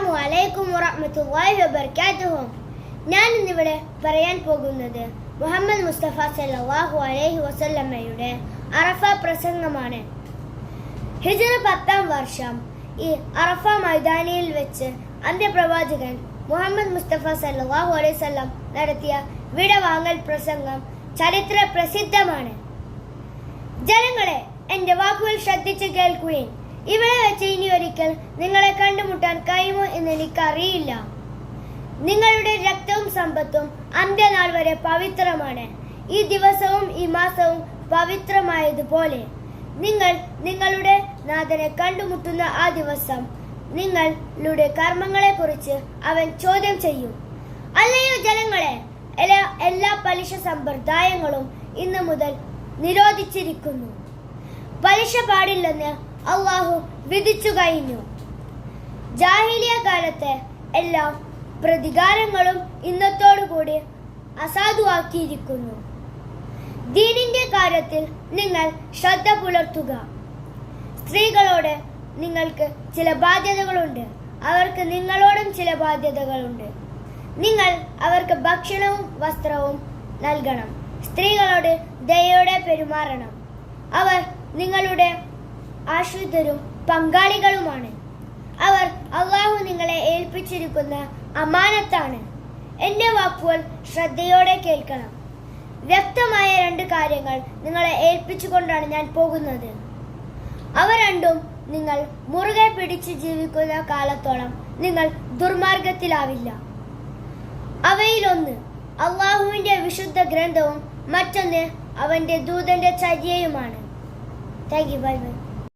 അസ്സലാമു അലൈക്കും വറഹ്മത്തുള്ളാഹി വബറകാതുഹു ഞാൻ ഇന്നിവിടെ പറയാൻ പോകുന്നത് മുഹമ്മദ് മുസ്തഫ സല്ലല്ലാഹു അലൈഹി വസല്ലമയുടെ അറഫ പ്രസംഗമാണ്. ഹിജറ പത്താം വർഷം ഈ അറഫ മൈതാനിയിൽ വെച്ച് അന്ത്യപ്രവാചകൻ മുഹമ്മദ് മുസ്തഫ സല്ലല്ലാഹു അലൈഹി വസല്ലം നടത്തിയ വിടവാങ്ങൽ പ്രസംഗം ചരിത്ര പ്രസിദ്ധമാണ്. ജനങ്ങളെ എന്റെ വാക്കുകൾ ശ്രദ്ധിച്ച് കേൾക്കുകയും ഇവിടെ വെച്ച് ഇനി ഒരിക്കൽ കണ്ടുമുട്ടാൻ കഴിയുമോ എന്ന് എനിക്കറിയില്ല. നിങ്ങളുടെ രക്തവും സമ്പത്തും അന്ത്യനാൾ വരെ പവിത്രമാണ്. ഈ ദിവസവും ഈ മാസവും പവിത്രമായതുപോലെ. നിങ്ങൾ നിങ്ങളുടെ നാഥനെ കണ്ടുമുട്ടുന്ന ആ ദിവസം നിങ്ങളുടെ കർമ്മങ്ങളെ കുറിച്ച് അവൻ ചോദ്യം ചെയ്യും. അല്ലയോ ജനങ്ങളെ എല്ലാ എല്ലാ പലിശ സമ്പ്രദായങ്ങളും ഇന്ന് മുതൽ നിരോധിച്ചിരിക്കുന്നു. പലിശ പാടില്ലെന്ന് അള്ളാഹു വിധിച്ചു കഴിഞ്ഞു. ജാഹിലിയ കാലത്തെ എല്ലാ പ്രതികാരങ്ങളും ഇന്നത്തോടുകൂടി അസാധുവാക്കിയിരിക്കുന്നു. ദീനിന്റെ കാര്യത്തിൽ നിങ്ങൾ ശ്രദ്ധ പുലർത്തുക. സ്ത്രീകളോട് നിങ്ങൾക്ക് ചില ബാധ്യതകളുണ്ട്. അവർക്ക് നിങ്ങളോടും ചില ബാധ്യതകളുണ്ട്. നിങ്ങൾ അവർക്ക് ഭക്ഷണവും വസ്ത്രവും നൽകണം. സ്ത്രീകളോട് ദയോടെ പെരുമാറണം. അവർ നിങ്ങളുടെ ആശ്രിതരും പങ്കാളികളുമാണ്. അവർ അള്ളാഹു നിങ്ങളെ ഏൽപ്പിച്ചിരിക്കുന്ന അമാനത്താണ്. എന്റെ വാക്കുകൾ ശ്രദ്ധയോടെ കേൾക്കണം. വ്യക്തമായ രണ്ട് കാര്യങ്ങൾ നിങ്ങളെ ഏൽപ്പിച്ചുകൊണ്ടാണ് ഞാൻ പോകുന്നത്. അവ രണ്ടും നിങ്ങൾ മുറുകെ പിടിച്ച് ജീവിക്കുന്ന കാലത്തോളം നിങ്ങൾ ദുർമാർഗത്തിലാവില്ല. അവയിലൊന്ന് അള്ളാഹുവിന്റെ വിശുദ്ധ ഗ്രന്ഥവും മറ്റൊന്ന് അവന്റെ ദൂതന്റെ ചര്യയുമാണ്. Thank you bye bye